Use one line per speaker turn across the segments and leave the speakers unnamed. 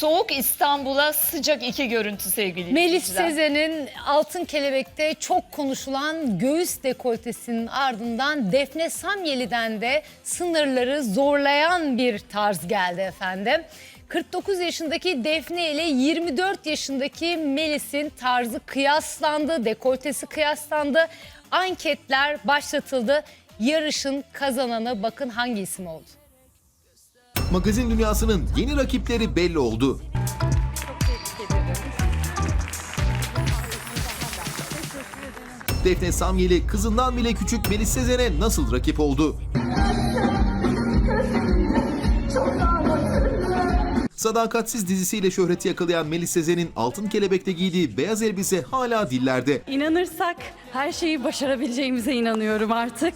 Soğuk İstanbul'a sıcak iki görüntü sevgili
Melis. Sezen'in Altın Kelebek'te çok konuşulan göğüs dekoltesinin ardından Defne Samyeli'den de sınırları zorlayan bir tarz geldi efendim. 49 yaşındaki Defne ile 24 yaşındaki Melis'in tarzı kıyaslandı, dekoltesi kıyaslandı. Anketler başlatıldı. Yarışın kazananı bakın hangi isim oldu?
Magazin dünyasının yeni rakipleri belli oldu. Defne Samyeli kızından bile küçük Melis Sezen'e nasıl rakip oldu? Sadakatsiz dizisiyle şöhreti yakalayan Melis Sezen'in Altın Kelebek'te giydiği beyaz elbise hala dillerde.
İnanırsak her şeyi başarabileceğimize inanıyorum artık.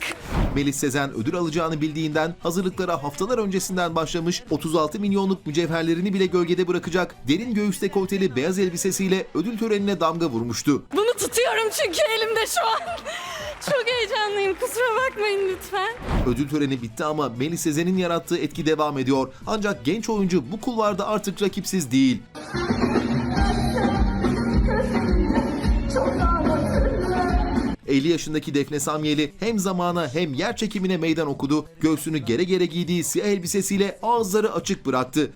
Melis Sezen ödül alacağını bildiğinden hazırlıklara haftalar öncesinden başlamış 36 milyonluk mücevherlerini bile gölgede bırakacak derin göğüs dekolteli beyaz elbisesiyle ödül törenine damga vurmuştu.
Bunu tutuyorum çünkü elimde şu an. Çok heyecanlıyım kusura bakmayın lütfen.
Ödül töreni bitti ama Melis Sezen'in yarattığı etki devam ediyor. Ancak genç oyuncu bu kulvarda artık rakipsiz değil. ...50 yaşındaki Defne Samyeli hem zamana hem yer çekimine meydan okudu. Göğsünü gere gere giydiği siyah elbisesiyle ağızları açık bıraktı.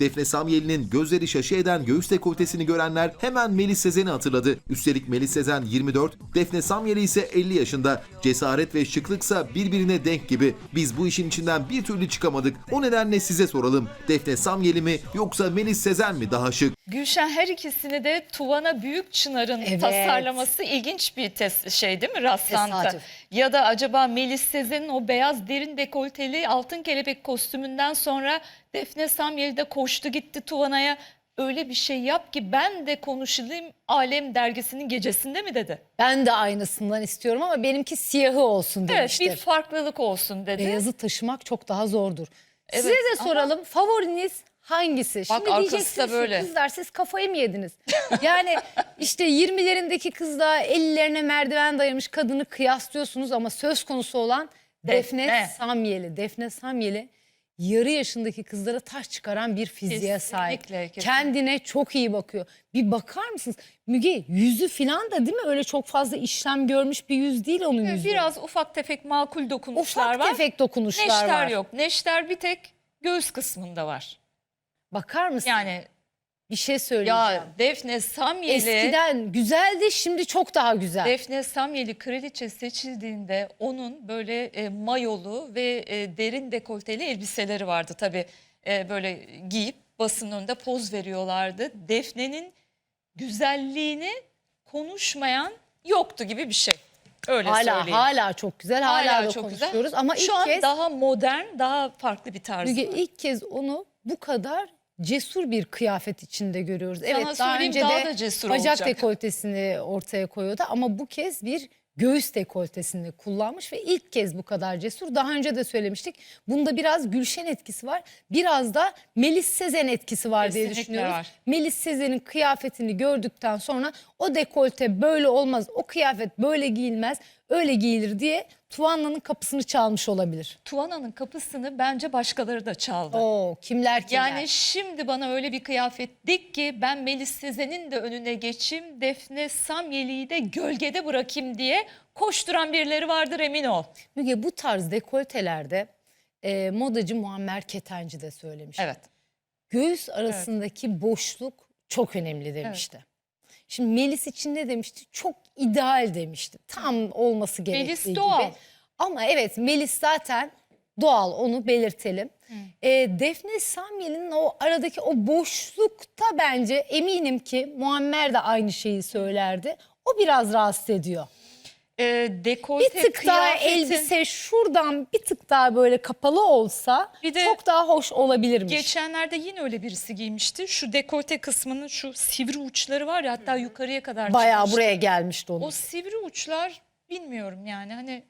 Defne Samyeli'nin gözleri şaşı eden göğüs dekoltesini görenler hemen Melis Sezen'i hatırladı. Üstelik Melis Sezen 24, Defne Samyeli ise 50 yaşında. Cesaret ve şıklıksa birbirine denk gibi. Biz bu işin içinden bir türlü çıkamadık. O nedenle size soralım. Defne Samyeli mi yoksa Melis Sezen mi daha şık?
Gülşen her ikisini de Tuvana Büyük Çınar'ın
Evet.
tasarlaması ilginç bir tes şey değil mi rastlantı?
Tesadüf.
Ya da acaba Melis Sezen'in o beyaz derin dekolteli altın kelebek kostümünden sonra Defne Samyeli de koştu gitti Tuvana'ya öyle bir şey yap ki ben de konuşulayım Alem dergisinin gecesinde mi dedi?
Ben de aynısından istiyorum ama benimki siyahı olsun
Evet
demiştir.
bir farklılık olsun dedi.
Beyazı taşımak çok daha zordur. Size
Evet,
de soralım favoriniz hangisi? Şimdi
arkası da
diyeceksiniz ki,
böyle.
kızlar siz kafayı mı yediniz? Yani işte 20'lerindeki kızla 50'lerine merdiven dayamış kadını kıyaslıyorsunuz ama söz konusu olan Defne,
Defne.
Samyeli. Defne Samyeli yarı yaşındaki kızlara taş çıkaran bir fiziğe sahip.
Kesinlikle.
Kendine çok iyi bakıyor. Bir bakar mısınız? Müge yüzü falan da değil mi? Öyle çok fazla işlem görmüş bir yüz değil onun yüzü.
Biraz ufak tefek makul dokunuşlar
Ufak
var.
tefek dokunuşlar
Neşter
var.
yok. Neşter bir tek göğüs kısmında var.
Bakar mısın?
Yani
bir şey söyleyeceğim.
ya Defne Samyeli
Eskiden güzeldi şimdi çok daha güzel.
Defne Samyeli kraliçe seçildiğinde onun böyle e, mayolu ve e, derin dekolteli elbiseleri vardı. Tabii e, böyle giyip basının önünde poz veriyorlardı. Defne'nin güzelliğini konuşmayan yoktu gibi bir şey. Öyle
hala
söyleyeyim.
hala çok güzel. Hala, da konuşuyoruz ama
Şu
ilk
an
kez
daha modern, daha farklı bir tarzı.
Müge, ilk kez onu bu kadar cesur bir kıyafet içinde görüyoruz. evet daha önce
daha
de
da cesur
bacak
olacak.
dekoltesini ortaya koyuyordu ama bu kez bir göğüs dekoltesini kullanmış ve ilk kez bu kadar cesur. Daha önce de söylemiştik. Bunda biraz Gülşen etkisi var. Biraz da Melis Sezen etkisi var diye
Kesinlikle
düşünüyoruz.
var.
Melis Sezen'in kıyafetini gördükten sonra o dekolte böyle olmaz, o kıyafet böyle giyilmez, öyle giyilir diye Tuvanla'nın kapısını çalmış olabilir.
Tuvana'nın kapısını bence başkaları da çaldı.
Oo kimler kimler.
Yani şimdi bana öyle bir kıyafet dik ki ben Melis Sezen'in de önüne geçeyim, Defne Samyeli'yi de gölgede bırakayım diye koşturan birileri vardır emin ol.
Müge bu tarz dekoltelerde e, modacı Muammer Ketenci de söylemiş.
Evet.
Göğüs arasındaki boşluk çok önemli demişti. Şimdi Melis için ne demişti? Çok ideal demişti. Tam olması gerektiği
Melis
gibi.
doğal.
Ama evet Melis zaten doğal onu belirtelim. E, Defne Samyeli'nin o aradaki o boşlukta bence eminim ki Muammer de aynı şeyi söylerdi. O biraz rahatsız ediyor. Bir
dekolte
tık daha
kıyafetin-
elbise şuradan bir tık daha böyle kapalı olsa
Bir de
çok daha hoş olabilirmiş.
Geçenlerde yine öyle birisi giymişti. Şu dekolte kısmının şu sivri uçları var ya hatta yukarıya kadar
Bayağı
çıkmıştı.
buraya gelmişti onun.
O sivri uçlar bilmiyorum yani hani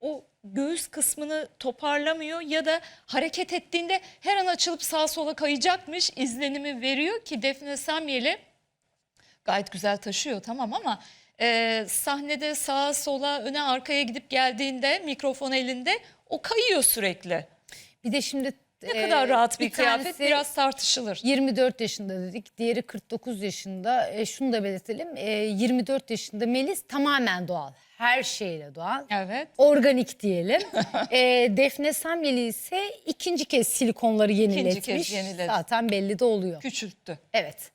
o göğüs kısmını toparlamıyor ya da hareket ettiğinde her an açılıp sağa sola kayacakmış izlenimi veriyor ki Defne Samyeli gayet güzel taşıyor tamam ama e, sahnede sağa sola öne arkaya gidip geldiğinde mikrofon elinde o kayıyor sürekli.
Bir de şimdi
Ne
e,
kadar rahat bir,
bir
kıyafet biraz tartışılır.
24 yaşında dedik. Diğeri 49 yaşında. E, şunu da belirtelim. E, 24 yaşında Melis tamamen doğal. Her şeyle doğal.
Evet.
Organik diyelim. e, Defne Samyeli ise ikinci kez silikonları yeniletmiş.
kez yeniledi.
Zaten belli de oluyor.
Küçülttü.
Evet.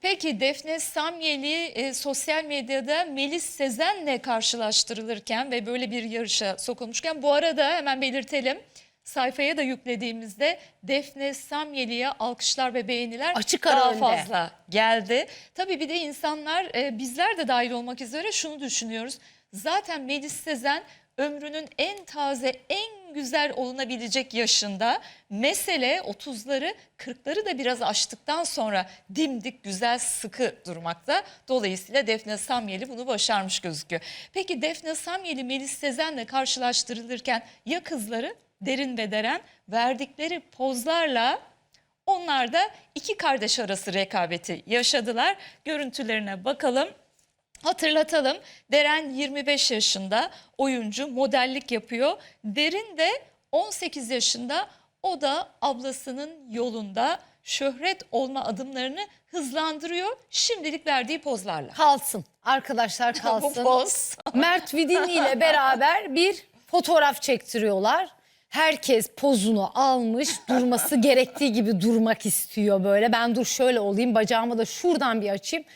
Peki Defne Samyeli e, sosyal medyada Melis Sezen'le karşılaştırılırken ve böyle bir yarışa sokulmuşken bu arada hemen belirtelim. Sayfaya da yüklediğimizde Defne Samyeli'ye alkışlar ve beğeniler
Açık ara
daha
önde.
fazla geldi. Tabii bir de insanlar e, bizler de dahil olmak üzere şunu düşünüyoruz. Zaten Melis Sezen ömrünün en taze, en güzel olunabilecek yaşında. Mesele 30'ları, 40'ları da biraz aştıktan sonra dimdik, güzel, sıkı durmakta. Dolayısıyla Defne Samyeli bunu başarmış gözüküyor. Peki Defne Samyeli Melis Sezen'le karşılaştırılırken ya kızları Derin ve Deren verdikleri pozlarla onlar da iki kardeş arası rekabeti yaşadılar. Görüntülerine bakalım. Hatırlatalım. Deren 25 yaşında oyuncu, modellik yapıyor. Derin de 18 yaşında. O da ablasının yolunda şöhret olma adımlarını hızlandırıyor. Şimdilik verdiği pozlarla.
Kalsın. Arkadaşlar kalsın.
poz.
Mert Vidin ile beraber bir fotoğraf çektiriyorlar. Herkes pozunu almış, durması gerektiği gibi durmak istiyor böyle. Ben dur şöyle olayım, bacağımı da şuradan bir açayım.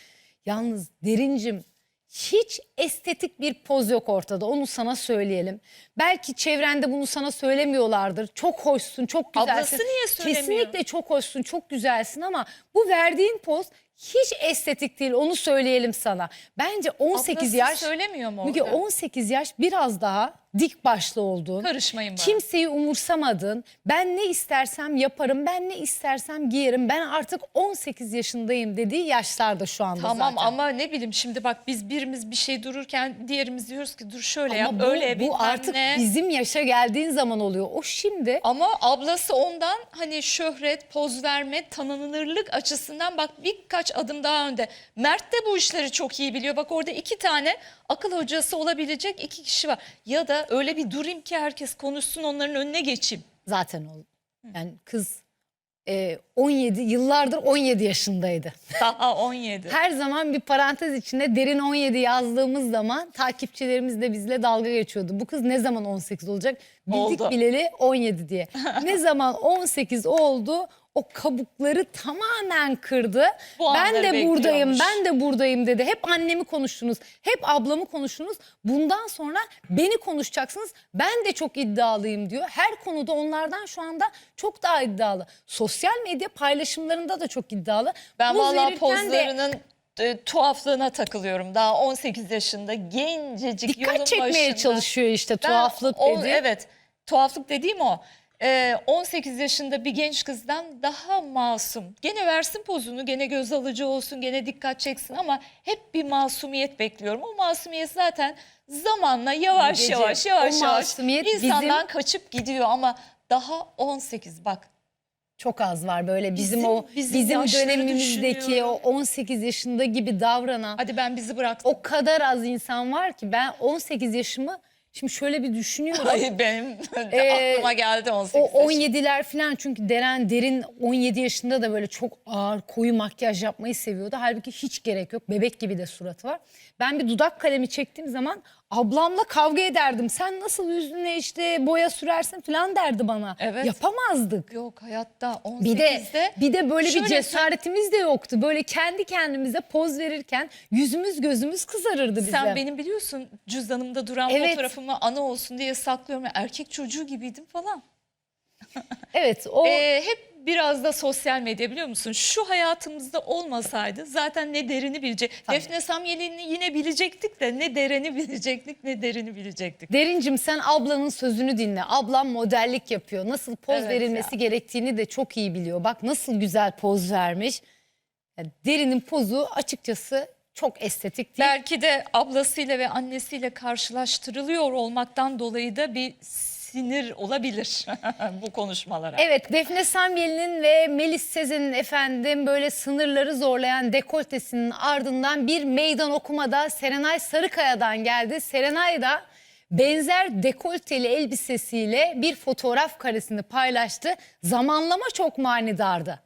Yalnız derincim hiç estetik bir poz yok ortada. Onu sana söyleyelim. Belki çevrende bunu sana söylemiyorlardır. Çok hoşsun, çok güzelsin.
Ablası niye söylemiyor?
Kesinlikle çok hoşsun, çok güzelsin ama bu verdiğin poz hiç estetik değil. Onu söyleyelim sana. Bence 18
Ablası
yaş
söylemiyor mu
Müge
orada?
18 yaş biraz daha dik başlı olduğun.
Karışmayın bana.
Kimseyi umursamadın. Ben ne istersem yaparım, ben ne istersem giyerim. Ben artık 18 yaşındayım dediği yaşlarda şu anda
Tamam
zaten.
ama ne bileyim şimdi bak biz birimiz bir şey dururken diğerimiz diyoruz ki dur şöyle yap
Ama bu,
öyle bilmem
bu artık
ne.
bizim yaşa geldiğin zaman oluyor. O şimdi
Ama ablası ondan hani şöhret, poz verme, tanınırlık açısından bak birkaç adım daha önde. Mert de bu işleri çok iyi biliyor. Bak orada iki tane akıl hocası olabilecek iki kişi var. Ya da öyle bir durayım ki herkes konuşsun onların önüne geçeyim.
zaten oldu. Yani kız e, 17 yıllardır 17 yaşındaydı.
Daha 17.
Her zaman bir parantez içinde derin 17 yazdığımız zaman takipçilerimiz de bizle dalga geçiyordu. Bu kız ne zaman 18 olacak? Bildik
Oldu.
bileli 17 diye. ne zaman 18 oldu o kabukları tamamen kırdı.
Bu
ben de buradayım, ben de buradayım dedi. Hep annemi konuştunuz, hep ablamı konuştunuz. Bundan sonra beni konuşacaksınız. Ben de çok iddialıyım diyor. Her konuda onlardan şu anda çok daha iddialı. Sosyal medya paylaşımlarında da çok iddialı.
Ben
Poz
vallahi
verirken de-
pozlarının e, tuhaflığına takılıyorum. Daha 18 yaşında gencecik yolun
Dikkat çekmeye
başında.
çalışıyor işte
Ben
tuhaflık
o-
dedi.
Evet tuhaflık dediğim o. Ee, 18 yaşında bir genç kızdan daha masum. Gene versin pozunu, gene göz alıcı olsun, gene dikkat çeksin ama hep bir masumiyet bekliyorum. O masumiyet zaten zamanla yavaş
Mügeciğim,
yavaş yavaş yavaş insandan
bizim-
kaçıp gidiyor ama daha 18 bak.
Çok az var böyle bizim,
Bizim-
o
bizim
bizim, dönemimizdeki o
düşünüyorum.
18 yaşında gibi davranan
Hadi ben bizi bıraktım.
o kadar az insan var ki ben 18 yaşımı şimdi şöyle bir düşünüyorum.
Ay benim
Ee,
aklıma geldi 18
O
yaş.
17'ler falan çünkü Deren Derin 17 yaşında da böyle çok ağır koyu makyaj yapmayı seviyordu. Halbuki hiç gerek yok. Bebek gibi de suratı var. Ben bir dudak kalemi çektiğim zaman ablamla kavga ederdim. Sen nasıl yüzüne işte boya sürersin falan derdi bana.
Evet.
Yapamazdık.
Yok hayatta 18'de
Bir de bir de böyle bir
Şöyle
cesaretimiz de yoktu. Böyle kendi kendimize poz verirken yüzümüz gözümüz kızarırdı bize.
Sen benim biliyorsun cüzdanımda duran
Evet.
fotoğrafımı ana olsun diye saklıyorum. Erkek çocuğu gibiydim falan.
Evet o
Ee, hep biraz da sosyal medya biliyor musun? Şu hayatımızda olmasaydı zaten ne derini bilecek.
Tabii.
Defne Samyeli'ni yine bilecektik de ne dereni bilecektik ne derini bilecektik.
Derincim sen ablanın sözünü dinle. Ablam modellik yapıyor. Nasıl poz
Evet
verilmesi gerektiğini de çok iyi biliyor. Bak nasıl güzel poz vermiş. Yani derinin pozu açıkçası çok estetik değil.
Belki de ablasıyla ve annesiyle karşılaştırılıyor olmaktan dolayı da bir sinir olabilir bu konuşmalara.
Evet Defne Samyeli'nin ve Melis Sezen'in efendim böyle sınırları zorlayan dekoltesinin ardından bir meydan okumada Serenay Sarıkaya'dan geldi. Serenay da benzer dekolteli elbisesiyle bir fotoğraf karesini paylaştı. Zamanlama çok manidardı.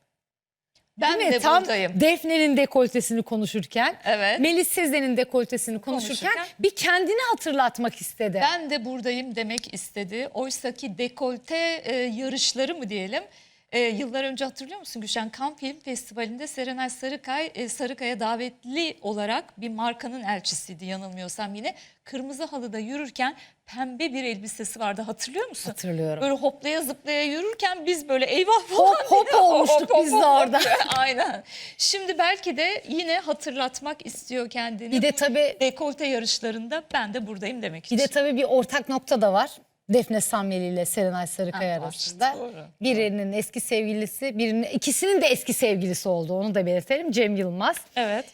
Ben
Değil mi?
de
Tam
buradayım.
Defne'nin dekoltesini konuşurken,
Evet.
Melis Sezen'in dekoltesini konuşurken,
Konuşurken.
bir kendini hatırlatmak istedi.
Ben de buradayım demek istedi. Oysaki dekolte e, yarışları mı diyelim? E, yıllar önce hatırlıyor musun Gülşen? Cannes Film Festivali'nde Serenay Sarıkay, e, Sarıkaya davetli olarak bir markanın elçisiydi yanılmıyorsam yine. Kırmızı halıda yürürken pembe bir elbisesi vardı hatırlıyor musun?
Hatırlıyorum.
Böyle hoplaya zıplaya yürürken biz böyle eyvah falan
Hop hop
diye-
olmuştuk biz de orada.
Aynen. Şimdi belki de yine hatırlatmak istiyor kendini.
Bir de tabii-
dekolte yarışlarında ben de buradayım demek
Bir
için.
de tabii bir ortak nokta da var. Defne Samyeli ile Serenay Sarıkaya
var.
arasında.
Doğru.
Birinin eski sevgilisi, birinin ikisinin de eski sevgilisi oldu. Onu da belirtelim. Cem Yılmaz.
Evet.